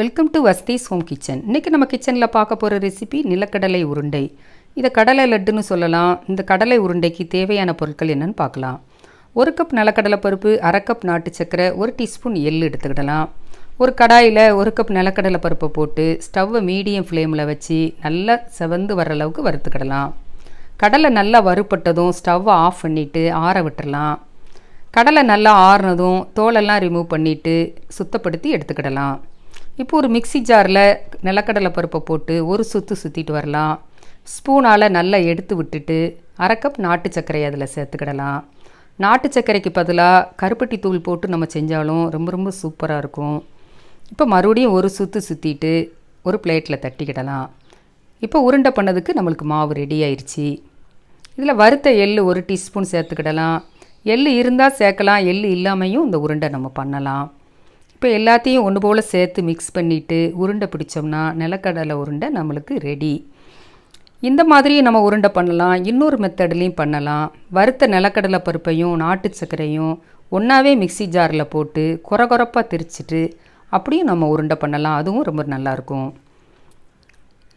Welcome to Vasthi's home kitchen இன்றைக்கி நம்ம கிச்சனில் பார்க்க போகிற ரெசிபி நிலக்கடலை உருண்டை. இதை கடலை லட்டுன்னு சொல்லலாம். இந்த கடலை உருண்டைக்கு தேவையான பொருட்கள் என்னென்னு பார்க்கலாம். ஒரு கப் நிலக்கடலை பருப்பு அரை கப் நாட்டு சர்க்கரை ஒரு டீஸ்பூன் எள் எடுத்துக்கிடலாம். ஒரு கடாயில் ஒரு கப் நிலக்கடலை பருப்பை போட்டு ஸ்டவ்வை மீடியம் ஃப்ளேமில் வச்சு நல்லா செவந்து வர அளவுக்கு வறுத்துக்கிடலாம். கடலை நல்லா வறுப்பட்டதும் ஸ்டவ்வை ஆஃப் பண்ணிவிட்டு ஆற விட்டுறலாம். கடலை நல்லா ஆறுனதும் தோலெல்லாம் ரிமூவ் பண்ணிவிட்டு சுத்தப்படுத்தி எடுத்துக்கிடலாம். இப்போ ஒரு மிக்ஸி ஜாரில் நிலக்கடலை பருப்பை போட்டு ஒரு சுற்று சுற்றிட்டு வரலாம். ஸ்பூனால் நல்லா எடுத்து விட்டுட்டு அரை கப் நாட்டு சர்க்கரையை அதில் சேர்த்துக்கிடலாம். நாட்டு சர்க்கரைக்கு பதிலாக கருப்பட்டி தூள் போட்டு நம்ம செஞ்சாலும் ரொம்ப ரொம்ப சூப்பராக இருக்கும். இப்போ மறுபடியும் ஒரு சுற்று சுற்றிட்டு ஒரு பிளேட்டில் தட்டிக்கிடலாம். இப்போ உருண்டை பண்ணதுக்கு நம்மளுக்கு மாவு ரெடி ஆயிடுச்சு இதில் வறுத்த எள் ஒரு டீஸ்பூன் சேர்த்துக்கிடலாம். எள் இருந்தால் சேர்க்கலாம் எள் இல்லாமையும் இந்த உருண்டை நம்ம பண்ணலாம். இப்போ எல்லாத்தையும் ஒன்று போல் சேர்த்து மிக்ஸ் பண்ணிவிட்டு உருண்டை பிடிச்சோம்னா நிலக்கடலை உருண்டை நம்மளுக்கு ரெடி இந்த மாதிரி நம்ம உருண்டை பண்ணலாம் இன்னொரு மெத்தட்லேயும் பண்ணலாம். வறுத்த நிலக்கடலை பருப்பையும் நாட்டு சர்க்கரையும் ஒன்றாவே மிக்ஸி ஜாரில் போட்டு குறை குறைப்பாக திரிச்சிட்டு அப்படியும் நம்ம உருண்டை பண்ணலாம். அதுவும் ரொம்ப நல்லாயிருக்கும்.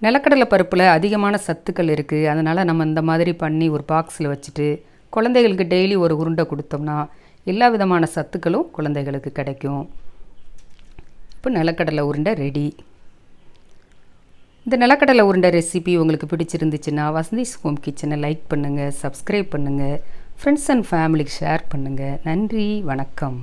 நிலக்கடலை பருப்பில் அதிகமான சத்துக்கள் இருக்குது அதனால் நம்ம இந்த மாதிரி பண்ணி ஒரு பாக்ஸில் வச்சுட்டு குழந்தைகளுக்கு டெய்லி ஒரு உருண்டை கொடுத்தோம்னா எல்லா விதமான சத்துக்களும் குழந்தைகளுக்கு கிடைக்கும். இப்போ நிலக்கடலை உருண்டை ரெடி இந்த நிலக்கடலை உருண்டை ரெசிபி உங்களுக்கு பிடிச்சிருந்துச்சுன்னா வசந்திஸ் ஹோம் கிச்சனை லைக் பண்ணுங்கள் சப்ஸ்கிரைப் பண்ணுங்கள் ஃப்ரெண்ட்ஸ் அண்ட் ஃபேமிலிக்கு ஷேர் பண்ணுங்கள் நன்றி வணக்கம்.